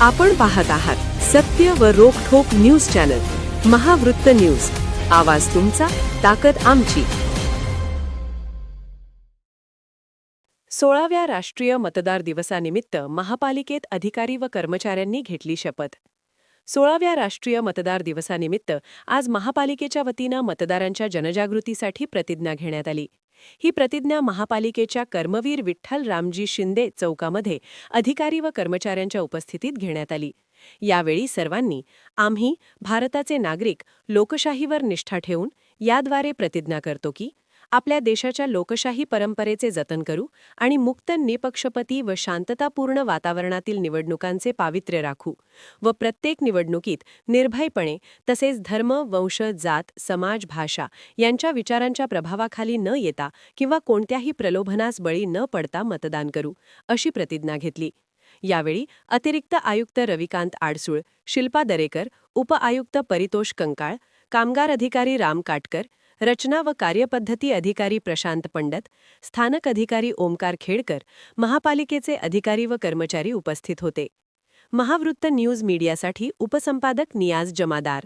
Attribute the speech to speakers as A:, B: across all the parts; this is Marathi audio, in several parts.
A: आपण पाहत आहात सत्य व रोखोक न्यूज चॅनल महावृत्त न्यूज. आवाज तुमचा ताकद आमची. सोळाव्या राष्ट्रीय मतदार दिवसानिमित्त महापालिकेत अधिकारी व कर्मचाऱ्यांनी घेतली शपथ. सोळाव्या राष्ट्रीय मतदार दिवसानिमित्त आज महापालिकेच्या वतीनं मतदारांच्या जनजागृतीसाठी प्रतिज्ञा घेण्यात आली. ही प्रतिज्ञा महापालिकेच्या कर्मवीर विठ्ठल रामजी शिंदे चौकामध्ये अधिकारी व कर्मचाऱ्यांच्या उपस्थितीत घेण्यात आली. यावेळी सर्वांनी आम्ही भारताचे नागरिक लोकशाहीवर निष्ठा ठेवून याद्वारे प्रतिज्ञा करतो की आपल्या देशाच्या लोकशाही परंपरेचे जतन करू आणि मुक्त निपक्षपती व शांततापूर्ण वातावरणातील निवडणुकांचे पावित्र्य राखू व प्रत्येक निवडणुकीत निर्भयपणे तसेच धर्म वंश जात समाज भाषा यांच्या विचारांच्या प्रभावाखाली न येता किंवा कोणत्याही प्रलोभनास बळी न पडता मतदान करू अशी प्रतिज्ञा घेतली. यावेळी अतिरिक्त आयुक्त रविकांत आडसूळ शिल्पा दरेकर उपआयुक्त परितोष कंकाळ कामगार अधिकारी राम काटकर रचना व कार्यपद्धती अधिकारी प्रशांत पंडत स्थानक अधिकारी ओमकार खेडकर महापालिकेचे अधिकारी व कर्मचारी उपस्थित होते. महावृत्त न्यूज मीडियासाठी उपसंपादक नियाज जमादार.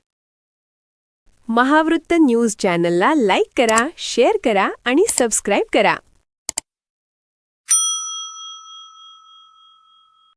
A: महावृत्त न्यूज चॅनलला लाईक करा शेअर करा आणि सबस्क्राईब करा.